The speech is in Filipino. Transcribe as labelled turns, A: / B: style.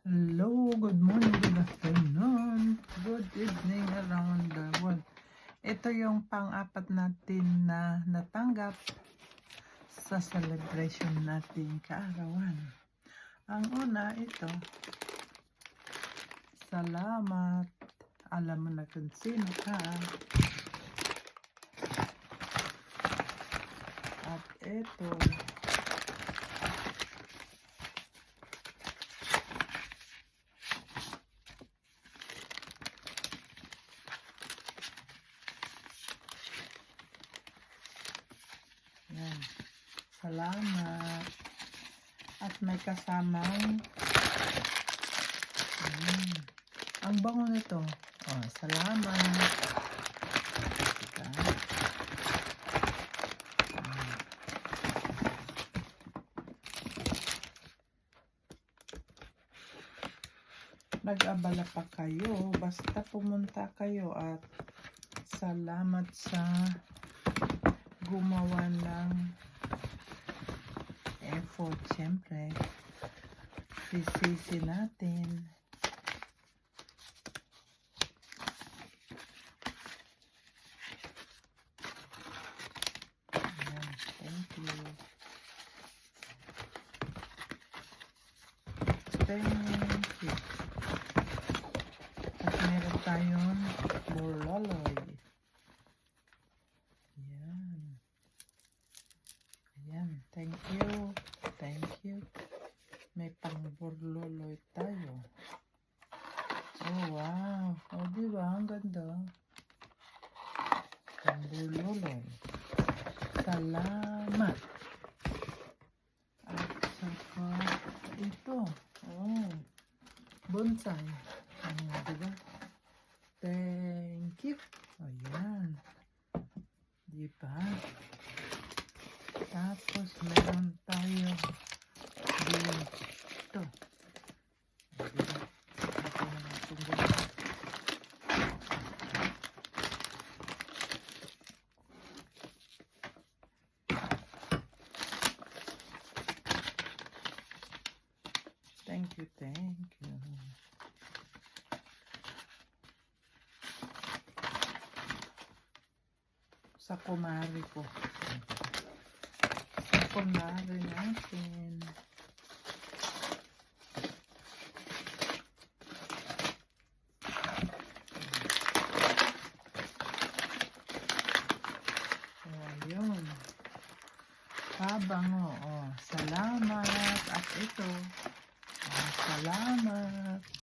A: Hello, good morning, good afternoon, good evening around the world. Ito yung pang-apat natin na natanggap sa celebration natin kaarawan. Ang una, ito. Salamat. Alam mo na kung sino ka. At ito. Yan. Salamat. At may kasamang mm, ang bango nito. Oh, salamat. Nag-abala pa kayo. Basta pumunta kayo at salamat sa gumawa ng effort, syempre. Sisisi natin. Thank you. Thank you. At meron tayong borloloy. Ayan. Ayan, thank you. Thank you. May pangburloloy tayo. Oh, wow. Oh, di ba? Ang ganda. Pangburloloy. Salamat. At saka ito. Oh, bonsai. Ano, di ba? Thank you. Ayan. Di ba? Tapos meron tayo dito. Diba? Ito na natin dito. Thank you, thank you. Sa kumari ko. Sa kumari natin. Oh, yun. Pabango. Oh, salamat. At ito. Salamat.